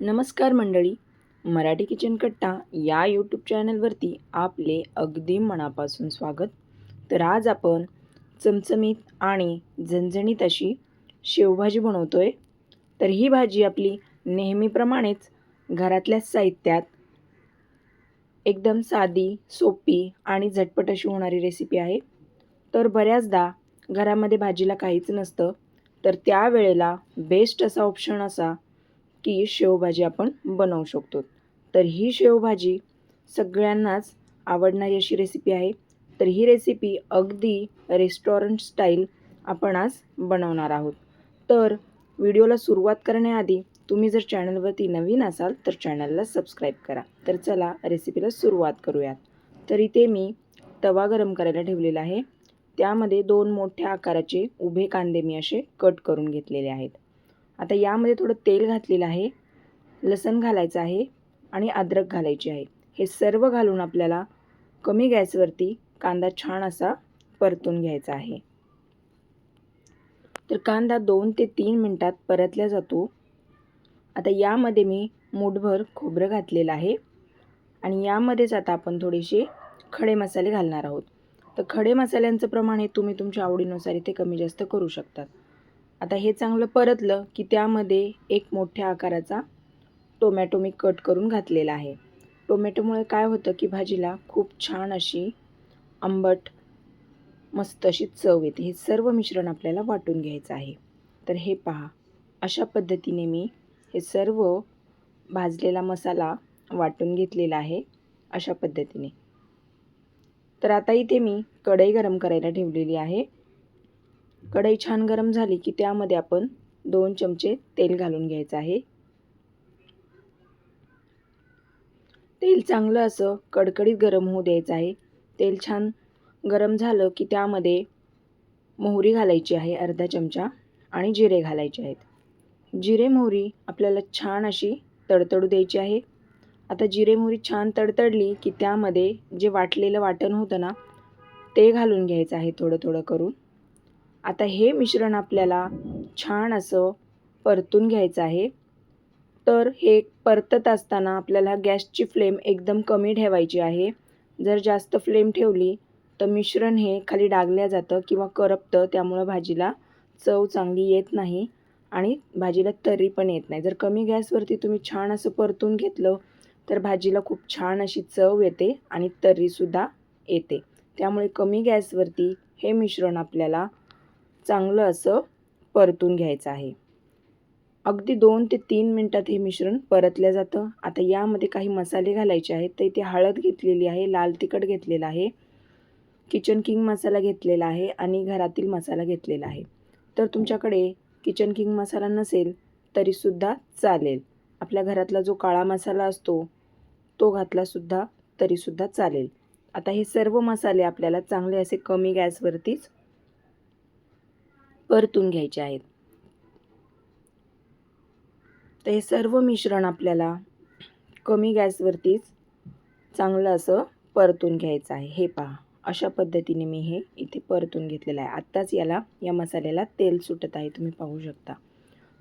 नमस्कार मंडळी. मराठी किचन कट्टा या यूट्यूब चॅनलवरती आपले अगदी मनापासून स्वागत. तर आज आपण चमचमीत आणि झणझणीत अशी शेवभाजी बनवतो आहे तर ही भाजी आपली नेहमीप्रमाणेच घरातल्या साहित्यात एकदम साधी सोपी आणि झटपट अशी होणारी रेसिपी आहे. तर बऱ्याचदा घरामध्ये भाजीला काहीच नसतं. तर त्यावेळेला बेस्ट असा ऑप्शन असा की शेवभाजी आपण बनवू शकतो. तर ही शेवभाजी सगळ्यांनाच आवडणारी अशी रेसिपी आहे. तर ही रेसिपी अगदी रेस्टॉरंट स्टाईल आपण आज बनवणार आहोत. तर व्हिडिओला सुरुवात करण्याआधी तुम्ही जर चॅनलवरती नवीन असाल तर चॅनलला सबस्क्राईब करा. तर चला रेसिपीला सुरुवात करूयात. तर इथे मी तवा गरम करायला ठेवलेला आहे. त्यामध्ये दोन मोठ्या आकाराचे उभे कांदे मी असे कट करून घेतलेले आहेत. आता यामध्ये थोडं तेल घातलेलं आहे लसण घालायचं आहे आणि अद्रक घालायची आहे. हे सर्व घालून आपल्याला कमी गॅसवरती कांदा छान असा परतून घ्यायचा आहे. तर कांदा दोन ते तीन मिनटात परतला जातो. आता यामध्ये मी मूठभर खोबरं घातलेलं आहे आणि यामध्येच आता आपण थोडेसे खडे मसाले घालणार आहोत. तर खडे मसाल्यांचं प्रमाण हे तुम्ही तुमच्या आवडीनुसार इथे कमी जास्त करू शकतात. आता हे चांगलं परतलं की त्यामध्ये एक मोठ्या आकाराचा टोमॅटो मी कट करून घातलेला आहे. टोमॅटोमुळे काय होतं की भाजीला खूप छान अशी आंबट मस्त अशी चव येते. हे सर्व मिश्रण आपल्याला वाटून घ्यायचं आहे. तर हे पहा अशा पद्धतीने मी हे सर्व भाजलेला मसाला वाटून घेतलेला आहे अशा पद्धतीने. तर आता इथे मी कढई गरम करायला ठेवलेली आहे. कढई छान गरम झाली की त्यामध्ये आपण दोन चमचे तेल घालून घ्यायचं आहे. तेल चांगलं असं कडकडीत गरम होऊ द्यायचं आहे. तेल छान गरम झालं की त्यामध्ये मोहरी घालायची आहे अर्धा चमचा आणि जिरे घालायचे आहेत. जिरे मोहरी आपल्याला छान अशी तडतडू द्यायची आहे. आता जिरे मोहरी छान तडतडली की त्यामध्ये जे वाटलेलं वाटण होतं ना ते घालून घ्यायचं आहे थोडं थोडं करून. आता हे मिश्रण आपल्याला छान असं परतून घ्यायचं आहे. तर हे परतत असताना आपल्याला गॅसची फ्लेम एकदम कमी ठेवायची आहे. जर जास्त फ्लेम ठेवली तर मिश्रण हे खाली डागल्या जातं किंवा करपतं त्यामुळं भाजीला चव चांगली येत नाही आणि भाजीला तरी पण येत नाही. जर कमी गॅसवरती तुम्ही छान असं परतून घेतलं तर भाजीला खूप छान अशी चव येते आणि तर्रीसुद्धा येते. त्यामुळे कमी गॅसवरती हे मिश्रण आपल्याला चांगलं असं परतून घ्यायचं आहे. अगदी दोन ते तीन मिनटात हे मिश्रण परतलं जातं. आता यामध्ये काही मसाले घालायचे आहेत तर इथे हळद घेतलेली आहे लाल तिखट घेतलेलं आहे किचन किंग मसाला घेतलेला आहे आणि घरातील मसाला घेतलेला आहे. तर तुमच्याकडे किचन किंग मसाला नसेल तरीसुद्धा चालेल. आपल्या घरातला जो काळा मसाला असतो तो घातलासुद्धा तरीसुद्धा चालेल. आता हे सर्व मसाले आपल्याला चांगले असे कमी गॅसवरतीच परतून घ्यायचे आहेत. तर हे सर्व मिश्रण आपल्याला कमी गॅसवरतीच चांगलं असं परतून घ्यायचं आहे. हे पहा अशा पद्धतीने मी हे इथे परतून घेतलेलं आहे. आत्ताच याला या मसाल्याला तेल सुटत आहे तुम्ही पाहू शकता.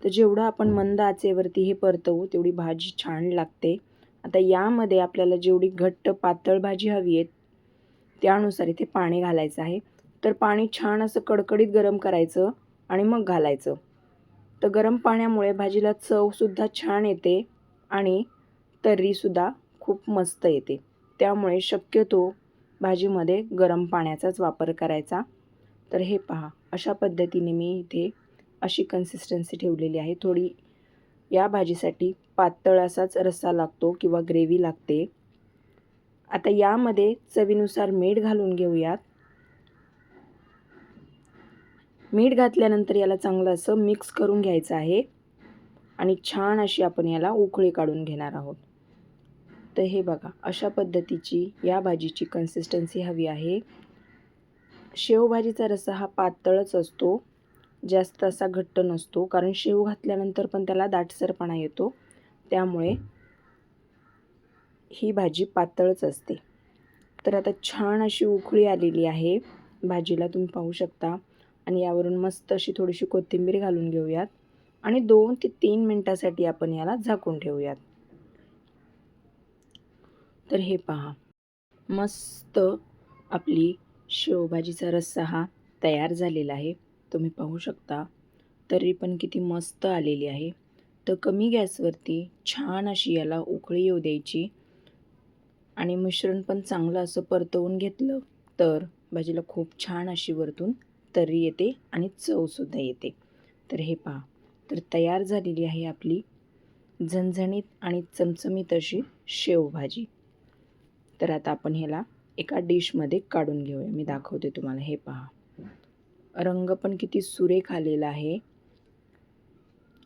तर जेवढं आपण मंद आचेवरती हे परतवू तेवढी भाजी छान लागते. आता यामध्ये आपल्याला जेवढी घट्ट पातळ भाजी हवी आहे त्यानुसार इथे पाणी घालायचं आहे. तर पाणी छान असं कडकडीत गरम करायचं आणि मग घालायचं. तर गरम पाण्यामुळे भाजीला चवसुद्धा छान येते आणि तर्रीसुद्धा खूप मस्त येते. त्यामुळे शक्यतो भाजीमध्ये गरम पाण्याचाच वापर करायचा. तर हे पहा अशा पद्धतीने मी इथे अशी कन्सिस्टन्सी ठेवलेली आहे. थोडी या भाजीसाठी पातळ असाच रस्सा लागतो किंवा ग्रेव्ही लागते. आता यामध्ये चवीनुसार मीठ घालून घेऊयात. मीठ घातल्यानंतर याला चांगलं असं मिक्स करून घ्यायचं आहे. आणि छान अशी आपण याला उकळी काढून घेणार आहोत. तर हे बघा अशा पद्धतीची या भाजीची कन्सिस्टन्सी हवी आहे. शेवभाजीचा रस्सा हा पातळच असतो जास्त असा घट्ट नसतो कारण शेव घातल्यानंतर पण त्याला दाटसरपणा येतो. त्यामुळे ही भाजी पातळच असते. तर आता छान अशी उकळी आलेली आहे. भाजीला तुम्ही पाहू शकता. आणि यावरून मस्त अशी थोडीशी कोथिंबीर घालून घेऊयात. आणि दोन ते तीन मिनटासाठी आपण याला झाकून ठेवूयात. तर हे पहा. मस्त आपली शेवभाजीचा रस्सा हा तयार झालेला आहे. तुम्ही पाहू शकता. तरी पण किती मस्त आलेली आहे. तर कमी गॅसवरती छान अशी याला उकळी येऊ द्यायची. आणि मिश्रण पण चांगलं असं परतवून घेतलं तर भाजीला खूप छान अशी वरतून तर्री येते आणि चवसुद्धा येते. तर हे पहा तर तयार झालेली आहे आपली झणझणीत आणि चमचमीत अशी शेवभाजी तर आता आपण ह्याला एका डिशमध्ये काढून घेऊया. मी दाखवते तुम्हाला. हे पहा. रंग पण किती सुरेख आलेला आहे.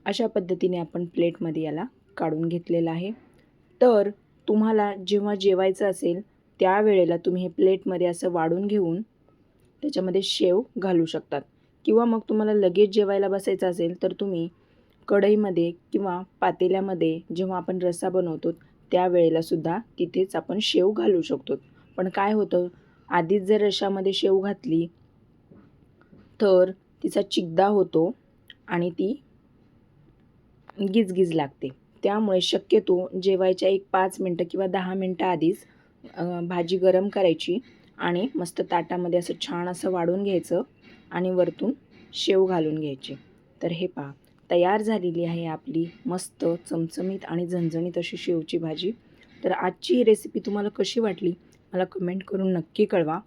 अशा पद्धतीने आपण प्लेटमध्ये याला काढून घेतलेला आहे. तर तुम्हाला जेव्हा जेवायचं असेल त्यावेळेला तुम्ही हे प्लेटमध्ये असं वाढून घेऊन त्याच्यामध्ये शेव घालू शकतात. किंवा मग तुम्हाला लगेच जेवायला बसायचं असेल तर तुम्ही कढईमध्ये किंवा पातेल्यामध्ये जेव्हा आपण रस्सा बनवतो त्यावेळेलासुद्धा तिथेच आपण शेव घालू शकतो. पण काय होतं आधीच जर रशामध्ये शेव घातली तर तिचा चिकदा होतो आणि ती गिजगिज लागते. त्यामुळे शक्यतो जेवायच्या एक पाच मिनटं किंवा दहा मिनटं आधीच भाजी गरम करायची. आणि मस्त ताटामध्ये असं छान असं वाढून घ्यायचं आणि वरतून शेव घालून घ्यायची. तर हे पहा तयार झालेली आहे आपली मस्त चमचमीत आणि झणझणीत अशी शेवची भाजी. तर आजची ही रेसिपी तुम्हाला कशी वाटली? मला कमेंट करून नक्की कळवा.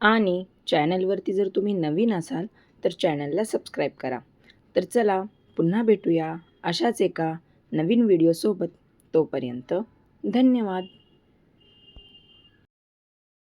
आणि चॅनलवरती जर तुम्ही नवीन असाल तर चॅनलला सबस्क्राईब करा. तर चला पुन्हा भेटूया अशाच एका नवीन व्हिडिओसोबत तोपर्यंत धन्यवाद.